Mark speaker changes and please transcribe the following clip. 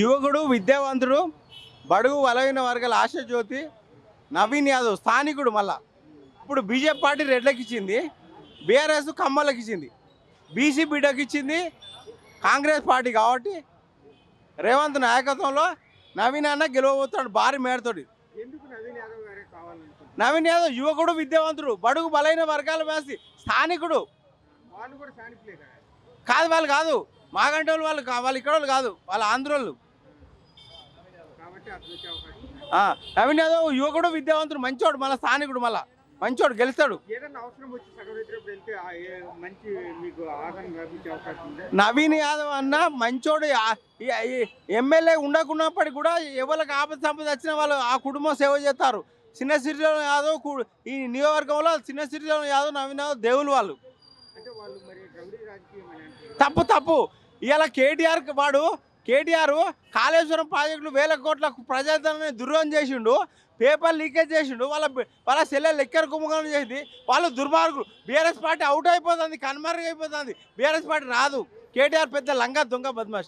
Speaker 1: యువకుడు విద్యావంతుడు బడుగు బలహీన వర్గాల ఆశాజ్యోతి నవీన్ యాదవ్ స్థానికుడు మళ్ళా. ఇప్పుడు బీజేపీ పార్టీ రెడ్లకి ఇచ్చింది బీఆర్ఎస్ కమ్మలకి ఇచ్చింది బీసీ బిడ్డకి ఇచ్చింది కాంగ్రెస్ పార్టీ కాబట్టి రేవంత్ నాయకత్వంలో నవీన్ అన్న గెలవబోతున్నాడు భారీ మేడతోటి.
Speaker 2: నవీన్ యాదవ్
Speaker 1: యువకుడు విద్యావంతుడు బడుగు బలైన వర్గాల వేసి స్థానికుడు.
Speaker 2: కదా
Speaker 1: వాళ్ళు కాదు మాగంటి వాళ్ళు వాళ్ళు ఇక్కడ వాళ్ళు కాదు వాళ్ళ ఆంధ్రోళ్ళు. నవీన్ యాదవ్ యువకుడు విద్యావంతుడు మంచోడు మళ్ళీ స్థానికుడు మళ్ళా. మంచోడు గెలుస్తాడు. నవీన్ యాదవ్ అన్న మంచోడు ఎమ్మెల్యే ఉండకున్నప్పటికీ కూడా ఎవరికి ఆపద సంపద వచ్చిన వాళ్ళు ఆ కుటుంబం సేవ చేస్తారు. చిన్న శ్రీరామ్ యాదవ్ ఈ నియోజకవర్గంలో చిన్న శ్రీరామ్ యాదవ్ నవీన్ యాదవ్ దేవులు వాళ్ళు. తప్పు తప్పు. ఇవాళ కేటీఆర్ వాడు కేటీఆర్ కాళేశ్వరం ప్రాజెక్టులు వేల కోట్ల ప్రజాధనాన్ని దుర్వం చేసిండు పేపర్ లీకేజ్ చేసిండు వాళ్ళ వాళ్ళ సెల్లె లెక్కర కుమ్మకం చేసింది వాళ్ళు దుర్మార్గులు. బీఆర్ఎస్ పార్టీ అవుట్ అయిపోతుంది కన్మరుగు అయిపోతుంది బీఆర్ఎస్ పార్టీ రాదు. కేటీఆర్ పెద్ద లంగా దొంగ బద్మాష్.